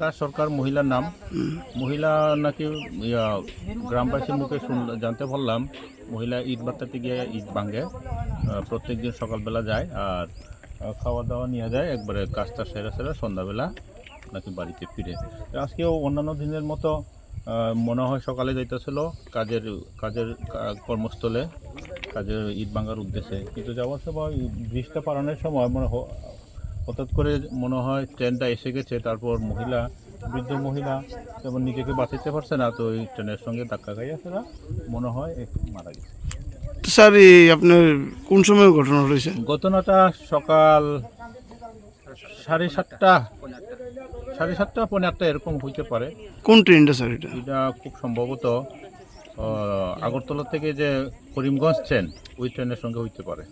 দাস সরকার, মহিলার নাম। মহিলা নাকি গ্রামবাসীর মুখে জানতে পারলাম, মহিলা ঈদ বাত্তাতে গিয়ে ঈদ ভাঙে। প্রত্যেক দিন সকালবেলা যায় আর খাওয়া দাওয়া নিয়ে যায়, একবারে কাজটা সেরে সেরে সন্ধ্যাবেলা নাকি বাড়িতে ফিরে। আজকেও অন্যান্য দিনের মতো মনে হয় সকালে যাইতেছিল কাজের কাজের কর্মস্থলে, কাজের ঈদ ভাঙার উদ্দেশ্যে। কিন্তু যাওয়ার সময় ব্রিজটা পারানোর সময় মনে হঠাৎ করে মনে হয় ট্রেনটা এসে গেছে তারপর মহিলা বৃদ্ধ মহিলা যেমন নিজেকে বাঁচাতে পারছে না তো ওই ট্রেনের সঙ্গে ধাক্কা খাইয়া সেরা মনে হয় একটু মারা গেছে। স্যার এই আপনার কোন সময় ঘটনা রয়েছে ঘটনাটা সকাল সাড়ে সাতটা সাড়ে সাতটা পৌনে আটটা এরকম হইতে পারে। কোন ট্রেনটা স্যার এটা? এটা খুব সম্ভবত আগরতলা থেকে যে করিমগঞ্জ ট্রেন ওই ট্রেনের সঙ্গে হইতে পারে।